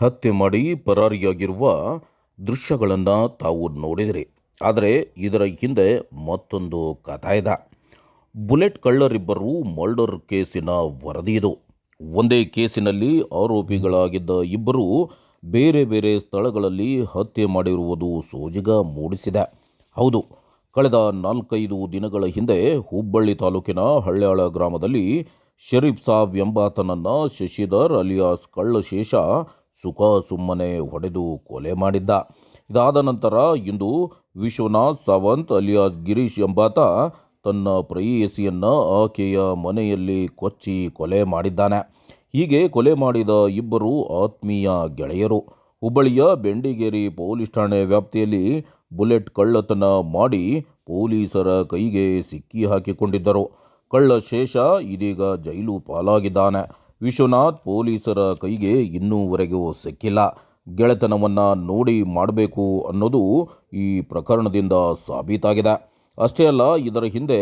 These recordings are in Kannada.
ಹತ್ಯೆ ಮಾಡಿ ಪರಾರಿಯಾಗಿರುವ ದೃಶ್ಯಗಳನ್ನು ತಾವು ನೋಡಿದಿರಿ. ಆದರೆ ಇದರ ಹಿಂದೆ ಮತ್ತೊಂದು ಕಥೆ ಇದೆ. ಬುಲೆಟ್ ಕಳ್ಳರಿಬ್ಬರು ಮರ್ಡರ್ ಕೇಸಿನ ವರದಿ ಇದು. ಒಂದೇ ಕೇಸಿನಲ್ಲಿ ಆರೋಪಿಗಳಾಗಿದ್ದ ಇಬ್ಬರು ಬೇರೆ ಬೇರೆ ಸ್ಥಳಗಳಲ್ಲಿ ಹತ್ಯೆ ಮಾಡಿರುವುದು ಸೋಜಿಗ ಮೂಡಿಸಿದೆ. ಹೌದು, ಕಳೆದ ನಾಲ್ಕೈದು ದಿನಗಳ ಹಿಂದೆ ಹುಬ್ಬಳ್ಳಿ ತಾಲೂಕಿನ ಹಳ್ಯಾಳ ಗ್ರಾಮದಲ್ಲಿ ಶರೀಫ್ ಸಾಬ್ ಎಂಬಾತನನ್ನು ಶಶಿಧರ್ ಅಲಿಯಾಸ್ ಕಳ್ಳಶೇಷ ಸುಖ ಸುಮ್ಮನೆ ಹೊಡೆದು ಕೊಲೆ ಮಾಡಿದ್ದ. ಇದಾದ ನಂತರ ಇಂದು ವಿಶ್ವನಾಥ್ ಸಾವಂತ್ ಅಲಿಯಾಸ್ ಗಿರೀಶ್ ಎಂಬಾತ ತನ್ನ ಪ್ರೇಯಸಿಯನ್ನು ಆಕೆಯ ಮನೆಯಲ್ಲಿ ಕೊಚ್ಚಿ ಕೊಲೆ ಮಾಡಿದ್ದಾನೆ. ಹೀಗೆ ಕೊಲೆ ಮಾಡಿದ ಇಬ್ಬರು ಆತ್ಮೀಯ ಗೆಳೆಯರು. ಹುಬ್ಬಳ್ಳಿಯ ಬೆಂಡಿಗೇರಿ ಪೊಲೀಸ್ ಠಾಣೆ ವ್ಯಾಪ್ತಿಯಲ್ಲಿ ಬುಲೆಟ್ ಕಳ್ಳತನ ಮಾಡಿ ಪೊಲೀಸರ ಕೈಗೆ ಸಿಕ್ಕಿ ಹಾಕಿಕೊಂಡಿದ್ದರು. ಕಳ್ಳ ಶೇಷ ಇದೀಗ ಜೈಲು ಪಾಲಾಗಿದ್ದಾನೆ. ವಿಶ್ವನಾಥ್ ಪೊಲೀಸರ ಕೈಗೆ ಇನ್ನೂವರೆಗೂ ಸಿಕ್ಕಿಲ್ಲ. ಗೆಳೆತನವನ್ನು ನೋಡಿ ಮಾಡಬೇಕು ಅನ್ನೋದು ಈ ಪ್ರಕರಣದಿಂದ ಸಾಬೀತಾಗಿದೆ. ಅಷ್ಟೇ ಅಲ್ಲ, ಇದರ ಹಿಂದೆ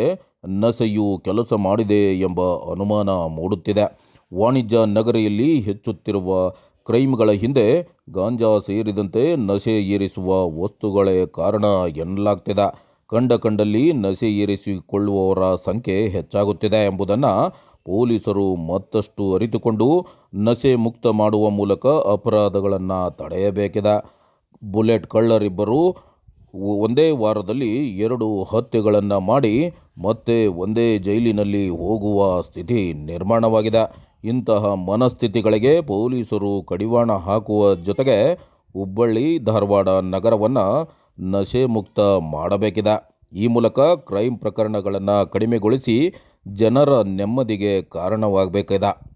ನಸೆಯು ಕೆಲಸ ಮಾಡಿದೆ ಎಂಬ ಅನುಮಾನ ಮೂಡುತ್ತಿದೆ. ವಾಣಿಜ್ಯ ನಗರಿಯಲ್ಲಿ ಹೆಚ್ಚುತ್ತಿರುವ ಕ್ರೈಮ್ಗಳ ಹಿಂದೆ ಗಾಂಜಾ ಸೇರಿದಂತೆ ನಶೆ ಏರಿಸುವ ವಸ್ತುಗಳೇ ಕಾರಣ ಎನ್ನಲಾಗ್ತಿದೆ. ಕಂಡ ಕಂಡಲ್ಲಿ ನಶೆ ಏರಿಸಿಕೊಳ್ಳುವವರ ಸಂಖ್ಯೆ ಹೆಚ್ಚಾಗುತ್ತಿದೆ ಎಂಬುದನ್ನು ಪೊಲೀಸರು ಮತ್ತಷ್ಟು ಅರಿತುಕೊಂಡು ನಶೆ ಮುಕ್ತ ಮಾಡುವ ಮೂಲಕ ಅಪರಾಧಗಳನ್ನು ತಡೆಯಬೇಕಿದೆ. ಬುಲೆಟ್ ಕಳ್ಳರಿಬ್ಬರು ಒಂದೇ ವಾರದಲ್ಲಿ ಎರಡು ಹತ್ಯೆಗಳನ್ನು ಮಾಡಿ ಮತ್ತೆ ಒಂದೇ ಜೈಲಿನಲ್ಲಿ ಹೋಗುವ ಸ್ಥಿತಿ ನಿರ್ಮಾಣವಾಗಿದೆ. ಇಂತಹ ಮನಸ್ಥಿತಿಗಳಿಗೆ ಪೊಲೀಸರು ಕಡಿವಾಣ ಹಾಕುವ ಜೊತೆಗೆ ಹುಬ್ಬಳ್ಳಿ, ಧಾರವಾಡ ನಗರವನ್ನು ನಶೆ ಮುಕ್ತ ಮಾಡಬೇಕಿದೆ. ಈ ಮೂಲಕ ಕ್ರೈಮ್ ಪ್ರಕರಣಗಳನ್ನು ಕಡಿಮೆಗೊಳಿಸಿ ಜನರ ನೆಮ್ಮದಿಗೆ ಕಾರಣವಾಗಬೇಕಿದೆ.